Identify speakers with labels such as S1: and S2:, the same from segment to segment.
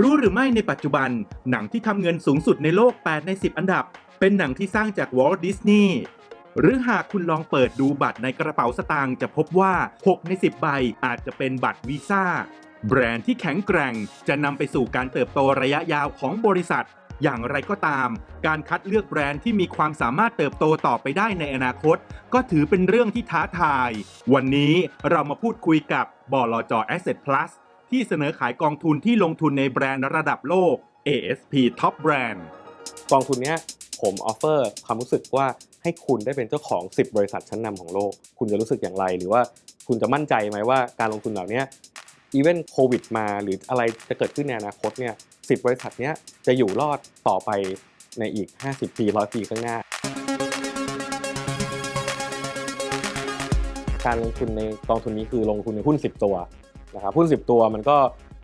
S1: รู้หรือไม่ในปัจจุบัน หนังที่ทำเงินสูงสุดในโลก 8 ใน 10 อันดับ เป็นหนังที่สร้างจากวอลต์ดิสนีย์หรือหากคุณลองเปิดดูบัตรในกระเป๋าสตางค์จะพบว่า 6 ใน 10 ใบอาจจะเป็นบัตรวีซ่า แบรนด์ที่แข็งแกร่ง จะนำไปสู่การเติบโตระยะยาวของบริษัท อย่างไรก็ตาม การคัดเลือกแบรนด์ที่มีความสามารถเติบโตต่อไปได้ในอนาคต ก็ถือเป็นเรื่องที่ท้าทาย วันนี้เรามาพูดคุยกับบลจ Asset Plus ที่เสนอขายกองทุนที่ลงทุนในแบรนด์ระดับโลก ASP Top Brand
S2: กองทุนนี้ผมออฟเฟอร์ความรู้สึกว่าให้คุณได้เป็นเจ้าของ 10 บริษัทชั้นนำของโลก คุณจะรู้สึกอย่างไร หรือว่าคุณจะมั่นใจไหมว่าการลงทุนเหล่านี้อีเวนต์โควิดมาหรืออะไรจะเกิดขึ้นในอนาคตเนี่ยสิบริษัทนี้จะอยู่รอดต่อไปในอีก 50 ปีร้อยปีข้างหน้า การลงทุนในกองทุนนี้คือลงทุนในหุ้น 10 ตัว นะครับหุ้น 10 ตัวมันก็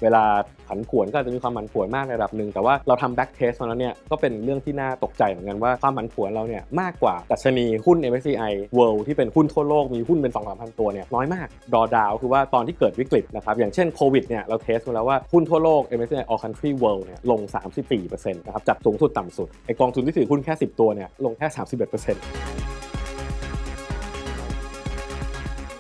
S2: เวลาผันผวนก็อาจจะมีความผันผวนมากในระดับหนึ่ง แต่ว่าเราทำแบ็กเทสมาแล้วเนี่ยก็เป็นเรื่องที่น่าตกใจเหมือนกันว่าความผันผวนเราเนี่ยมากกว่าดัชนีหุ้น MSCI World ที่เป็นหุ้นทั่วโลกมีหุ้นเป็น2 3 0 0 0 ตัวเนี่ยน้อยมากดอดาวคือว่าตอนที่เกิดวิกฤตนะครับอย่างเช่นโควิดเนี่ยเราเทสมาแล้วว่าหุ้นทั่วโลก MSCI All Country World เนี่ยลง 34%นะครับจากสูงสุดต่ำสุดไอกองทุนที่ถือหุ้นแค่ 10 ตัวเนี่ยลงแค่ 31%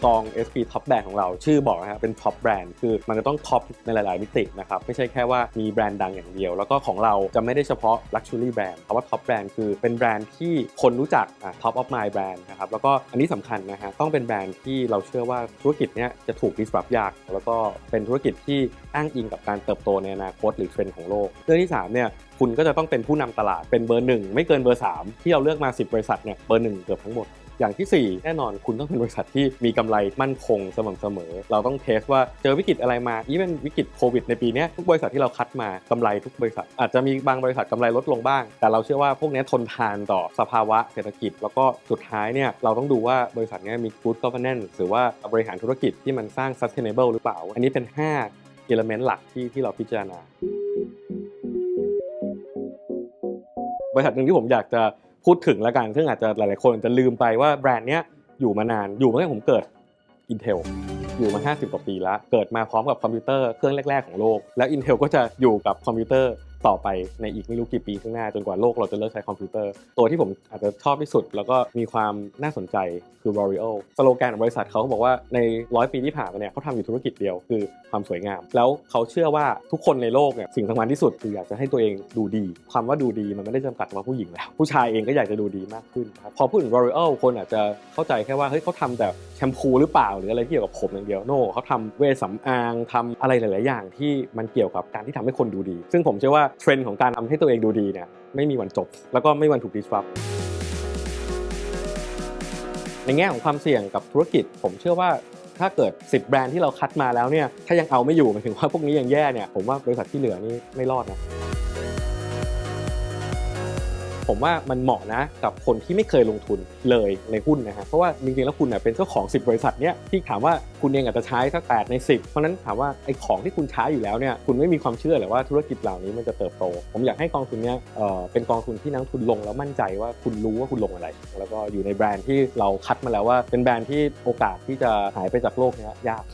S2: กอง SP Top Brand ของเราชื่อบอกนะครับเป็น Top Brand คือมันจะต้องท็อปในหลาย ๆ มิตินะครับไม่ใช่แค่ว่ามีแบรนด์ดังอย่างเดียว แล้วก็ของเราจะไม่ได้เฉพาะ Luxury Brand เพราะว่า Top Brand คือเป็นแบรนด์ที่คนรู้จักอะ Top of Mind Brand นะครับแล้วก็อันนี้สำคัญนะฮะต้องเป็นแบรนด์ที่เราเชื่อว่าธุรกิจเนี้ยจะถูก disrupt ยาก แล้วก็เป็นธุรกิจที่อ้างอิงกับการเติบโตในอนาคตหรือเทรนด์ของโลกเรื่องที่สามเนี่ยคุณก็จะต้องเป็นผู้นำตลาดเป็นเบอร์หนึ่งไม่เกินเบอร์สามที่เราเลือกมา 10 บริษัทเนี่ยเบอร์หนึ่งเกือบทั้งหมด อย่างที่ 4 แน่นอนคุณต้องเป็นบริษัทที่มีกำไรมั่นคงสม่ำเสมอ เราต้องเทสว่าเจอวิกฤตอะไรมาอีเวนวิกฤตโควิดในปีนี้ทุกบริษัทที่เราคัดมากำไรทุกบริษัท อาจจะมีบางบริษัทกำไรลดลงบ้าง แต่เราเชื่อว่าพวกนี้ทนทานต่อสภาวะเศรษฐกิจ แล้วก็สุดท้ายเนี่ยเราต้องดูว่าบริษัทเนี้ยมี good governance หรือว่าบริหารธุรกิจที่มันสร้าง sustainable หรือเปล่า อันนี้เป็น 5 element หลักที่ที่เราพิจารณาบริษัทหนึ่งที่ผมอยากจะ พูดถึงแล้วกัน ซึ่งอาจจะหลายๆคนจะลืมไปว่าแบรนด์เนี้ยอยู่มานานอยู่มาตั้งแต่ผมเกิด Intel อยู่มา 50 กว่าปีแล้ว เกิดมาพร้อมกับคอมพิวเตอร์เครื่องแรก ๆ ของโลก แล้ว Intel ก็จะอยู่กับคอมพิวเตอร์ ต่อไปในอีกไม่รู้กี่ปีข้างหน้าจนกว่าโลกเราจะเลิกใช้คอมพิวเตอร์ ตัวที่ผมอาจจะชอบที่สุด แล้วก็มีความน่าสนใจคือ L'Oreal สโลแกนของบริษัทเขาบอกว่าในร้อยปีที่ผ่านมาเนี่ยเขาทำอยู่ธุรกิจเดียวคือความสวยงาม แล้วเขาเชื่อว่าทุกคนในโลกเนี่ยสิ่งสำคัญที่สุดคืออยากจะให้ตัวเองดูดี ความว่าดูดีมันไม่ได้จำกัดมาผู้หญิงแล้วผู้ชายเองก็อยากจะดูดีมากขึ้นครับพอพูดถึง L'Oreal คนอาจจะเข้าใจแค่ว่าเฮ้ยเขาทำแต่แชมพูหรือเปล่าหรืออะไรที่เกี่ยวกับผมอย่างเดียวโน่เขาทำเวชสำอางทำอะไรหลาย ๆ อย่างที่มันเกี่ยวกับการที่ทำให้คนดูดี ซึ่งผมเชื่อว่าเทรนด์ของการทำให้ตัวเองดูดีเนี่ยไม่มีวันจบ แล้วก็ไม่มีวันถูก disrupt ในแง่ของความเสี่ยงกับธุรกิจ ผมเชื่อว่าถ้าเกิด 10 แบรนด์ที่เราคัดมาแล้วเนี่ยถ้ายังเอาไม่อยู่หมายถึงว่าพวกนี้ยังแย่เนี่ยผมว่าบริษัทที่เหลือนี่ไม่รอดนะ ผมว่ามันเหมาะนะกับคนที่ไม่เคยลงทุนเลยในหุ้นนะฮะเพราะว่าจริงๆแล้วคุณเนี่ยเป็นเจ้าของ 10 บริษัทเนี้ยที่ถามว่าคุณเองอาจจะใช้สัก8ใน 10 เพราะฉะนั้นถามว่าไอ้ของที่คุณใช้อยู่แล้วเนี่ยคุณไม่มีความเชื่อเลยว่าธุรกิจเหล่านี้มันจะเติบโต ผมอยากให้กองทุนเนี้ยเออเป็นกองทุนที่นักลงทุนลงแล้วมั่นใจว่าคุณรู้ว่าคุณลงอะไร แล้วก็อยู่ในแบรนด์ที่เราคัดมาแล้วว่าเป็นแบรนด์ที่โอกาสที่จะหายไปจากโลกเนี้ยยาก